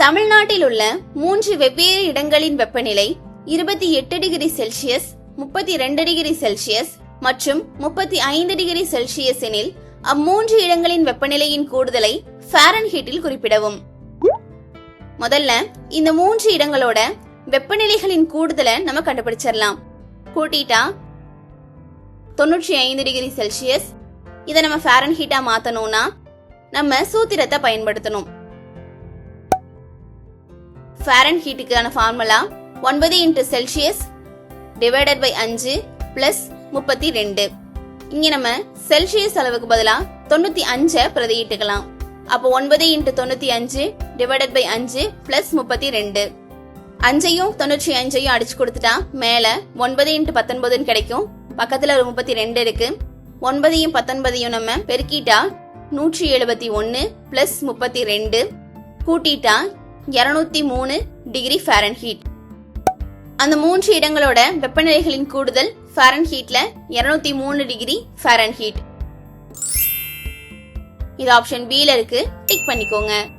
தமிழ்நாட்டில் உள்ள மூன்று வெவ்வேறு இடங்களின் வெப்பநிலை இருபத்தி எட்டு டிகிரி செல்சியஸ் முப்பத்தி ரெண்டு டிகிரி செல்சியஸ் மற்றும் முப்பத்தி ஐந்து டிகிரி செல்சியஸ் எனில் அம்மூன்று இடங்களின் வெப்பநிலையின் கூடுதலை ஃபாரன்ஹீட்டில் குறிப்பிடவும். முதல்ல இந்த மூன்று இடங்களோட வெப்பநிலைகளின் கூடுதலை நம்ம கண்டுபிடிச்சிடலாம். கூட்டிட்டா தொண்ணூற்றி ஐந்து டிகிரி செல்சியஸ். இதை நம்ம ஃபாரன்ஹீட்டா மாத்தணும்னா நம்ம சூத்திரத்தை பயன்படுத்தணும். ஃபாரன்ஹீட்டுக்கான ஃபார்முலா ஒன்பது இன்ட்டு செல்சியஸ் டிவைடட் பை அஞ்சு பிளஸ் முப்பத்தி ரெண்டு. இங்கே நம்ம செல்சியஸ் அளவுக்கு பதிலாக தொண்ணூற்றி அஞ்சை பிரதியிட்டுக்கலாம். அப்போ ஒன்பது இன்ட்டு தொண்ணூற்றி அஞ்சு டிவைடட் பை அஞ்சு பிளஸ் முப்பத்தி ரெண்டு. அஞ்சையும் தொண்ணூற்றி அஞ்சையும் அடிச்சு கொடுத்துட்டா மேலே ஒன்பது இன்ட்டு பத்தொன்பதுன்னு கிடைக்கும். பக்கத்தில் ஒரு முப்பத்தி ரெண்டு இருக்கு. ஒன்பதையும் பத்தொன்பதையும் நம்ம பெருக்கிட்டா நூற்றி எழுபத்தி ஒன்று பிளஸ் முப்பத்தி ரெண்டு. கூட்டிட்டா இருநூத்தி மூணு டிகிரி ஃபாரன்ஹீட். அந்த மூன்று இடங்களோட வெப்பநிலைகளின் கூடுதல் ஃபாரன்ஹீட்ல இருநூத்தி மூணு டிகிரி ஃபாரன்ஹீட். இது ஆப்ஷன் பில இருக்கு. டிக் பண்ணிக்கோங்க.